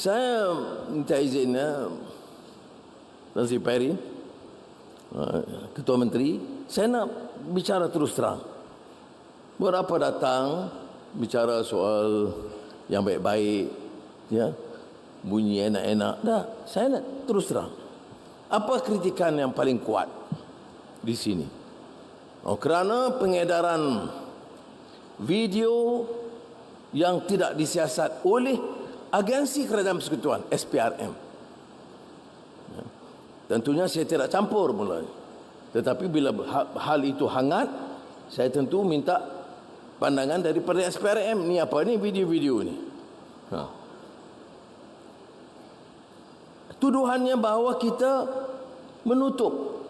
Saya minta izin ya, Sri Pairin, uh, Ketua Menteri, saya nak bicara terus terang. Berapa datang bicara soal yang baik-baik, ya, bunyi enak-enak. Dah, saya nak terus terang. Apa kritikan yang paling kuat di sini? Oh, kerana pengedaran video yang tidak disiasat oleh agensi kerajaan persekutuan SPRM. Ya. Tentunya saya tidak campur mula. Tetapi bila ha- hal itu hangat, saya tentu minta pandangan daripada SPRM. Ni apa ni video-video ni? Ha. Tuduhannya bahawa kita menutup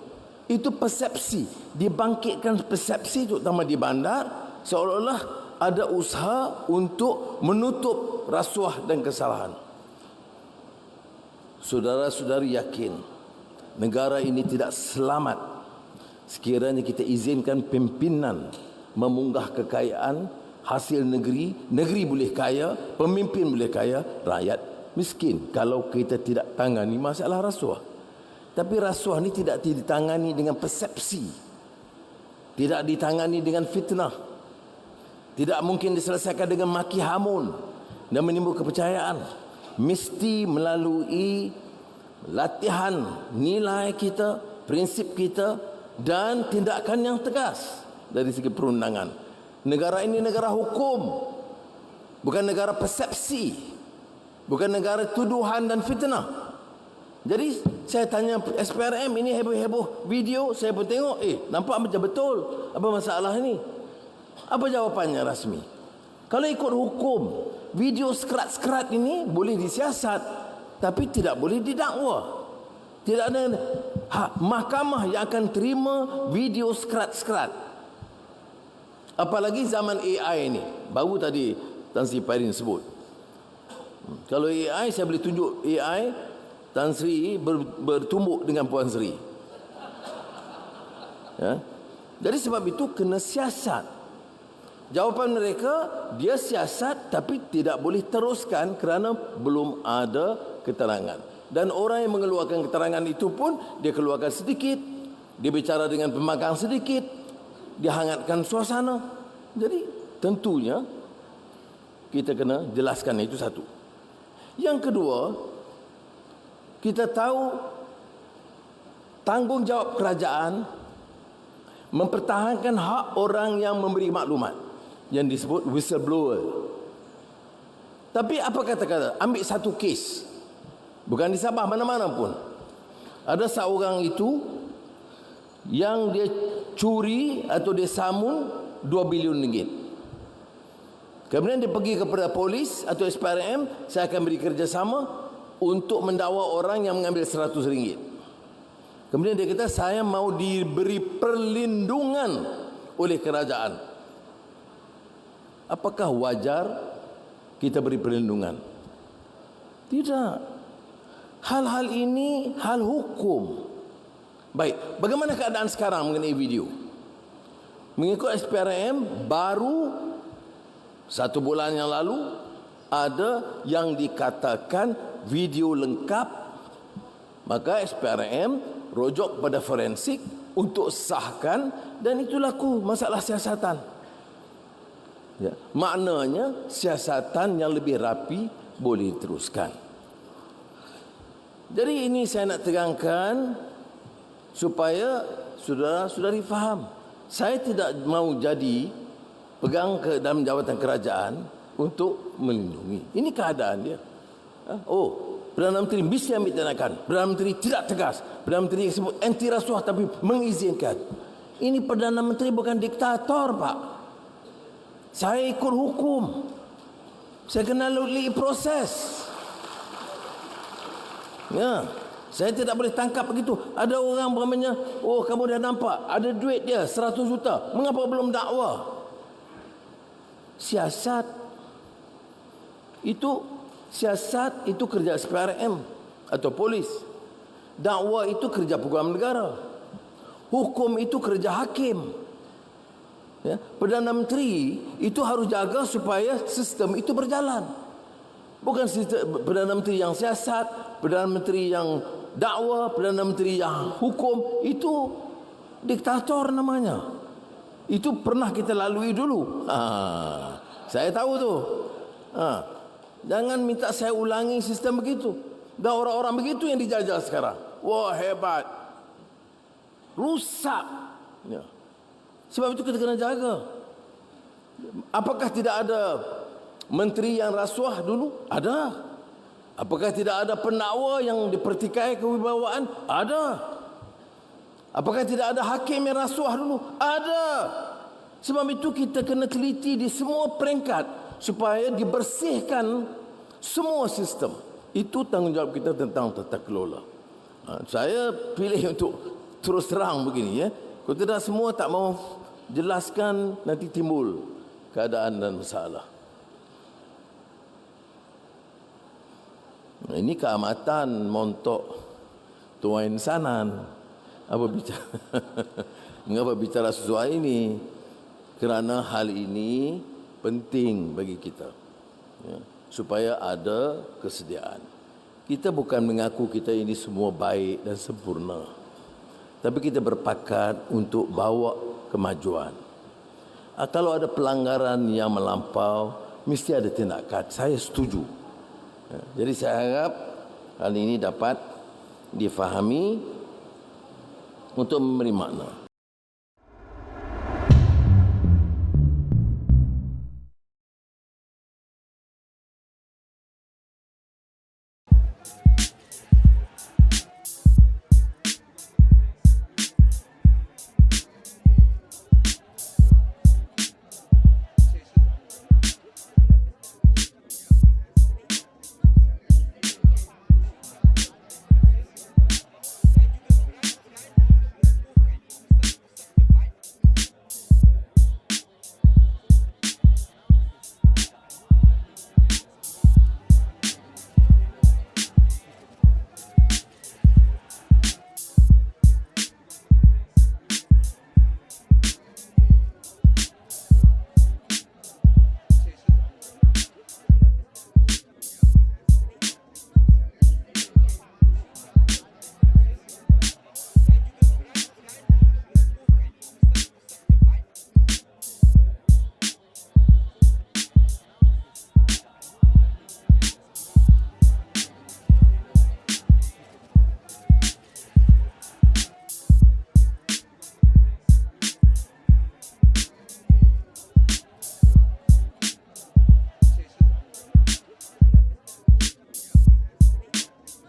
itu persepsi dibangkitkan persepsi terutama di bandar seolah-olah ada usaha untuk menutup rasuah dan kesalahan saudara-saudari yakin negara ini tidak selamat sekiranya kita izinkan pimpinan memunggah kekayaan hasil negeri negeri boleh kaya pemimpin boleh kaya rakyat miskin kalau kita tidak tangani masalah rasuah tapi rasuah ini tidak ditangani dengan persepsi. Tidak ditangani dengan fitnah. Tidak mungkin diselesaikan dengan maki hamun dan menimbul kepercayaan. Mesti melalui latihan nilai kita, prinsip kita dan tindakan yang tegas dari segi perundangan. Negara ini negara hukum. Bukan negara persepsi. Bukan negara tuduhan dan fitnah. Jadi saya tanya SPRM ini heboh-heboh video saya pun tengok eh nampak macam betul apa masalah ini apa jawapannya rasmi kalau ikut hukum video skrat-skrat ini boleh disiasat tapi tidak boleh didakwa tidak ada ha, mahkamah yang akan terima video skrat-skrat apalagi zaman AI ini baru tadi Tan Sri Pairin sebut kalau AI saya boleh tunjuk AI Tan Sri ber, bertumbuk dengan Puan Sri. Ya. Jadi sebab itu kena siasat. Jawapan mereka dia siasat tapi tidak boleh teruskan kerana belum ada keterangan. Dan orang yang mengeluarkan keterangan itu pun dia keluarkan sedikit, dia bicara dengan pemagang sedikit, dia hangatkan suasana. Jadi tentunya kita kena jelaskan itu satu. Yang kedua, kita tahu tanggungjawab kerajaan mempertahankan hak orang yang memberi maklumat yang disebut whistleblower. Tapi apa kata-kata? Ambil satu kes. Bukan di Sabah mana-mana pun. Ada seorang itu yang dia curi atau dia samun 2 bilion ringgit. Kemudian dia pergi kepada polis atau SPRM, saya akan beri kerjasama untuk mendakwa orang yang mengambil 100 ringgit. Kemudian dia kata saya mau diberi perlindungan oleh kerajaan. Apakah wajar kita beri perlindungan? Tidak. Hal-hal ini hal hukum. Baik, bagaimana keadaan sekarang mengenai video? Mengikut SPRM baru satu bulan yang lalu ada yang dikatakan video lengkap maka SPRM rojok pada forensik untuk sahkan dan itu laku masalah siasatan ya. maknanya siasatan yang lebih rapi boleh diteruskan jadi ini saya nak terangkan supaya saudara-saudari faham saya tidak mau jadi pegang ke dalam jawatan kerajaan untuk melindungi ini keadaan dia Oh, Perdana Menteri mesti ambil tindakan. Perdana Menteri tidak tegas. Perdana Menteri sebut anti rasuah tapi mengizinkan. Ini Perdana Menteri bukan diktator, Pak. Saya ikut hukum. Saya kena lalui proses. Ya. Saya tidak boleh tangkap begitu. Ada orang beramanya, oh kamu dah nampak, ada duit dia 100 juta. Mengapa belum dakwa? Siasat itu Siasat itu kerja SPRM atau polis. Dakwah itu kerja program negara. Hukum itu kerja hakim. Ya, Perdana Menteri itu harus jaga supaya sistem itu berjalan. Bukan sistem Perdana Menteri yang siasat, Perdana Menteri yang dakwah, Perdana Menteri yang hukum. Itu diktator namanya. Itu pernah kita lalui dulu. Ha, saya tahu tu. Ha, jangan minta saya ulangi sistem begitu. Dan orang-orang begitu yang dijajah sekarang. Wah hebat. Rusak. Ya. Sebab itu kita kena jaga. Apakah tidak ada menteri yang rasuah dulu? Ada. Apakah tidak ada pendakwa yang dipertikai kewibawaan? Ada. Apakah tidak ada hakim yang rasuah dulu? Ada. Sebab itu kita kena teliti di semua peringkat supaya dibersihkan semua sistem. Itu tanggungjawab kita tentang tata kelola. Ha, saya pilih untuk terus terang begini ya. Kalau tidak semua tak mau jelaskan nanti timbul keadaan dan masalah. Ini keamatan montok tuan sanan. Apa bicara? Mengapa bicara sesuai ini? Kerana hal ini penting bagi kita. Ya, supaya ada kesediaan. Kita bukan mengaku kita ini semua baik dan sempurna. Tapi kita berpakat untuk bawa kemajuan. Ah, kalau ada pelanggaran yang melampau, mesti ada tindakan. Saya setuju. Ya, jadi saya harap hal ini dapat difahami untuk memberi makna.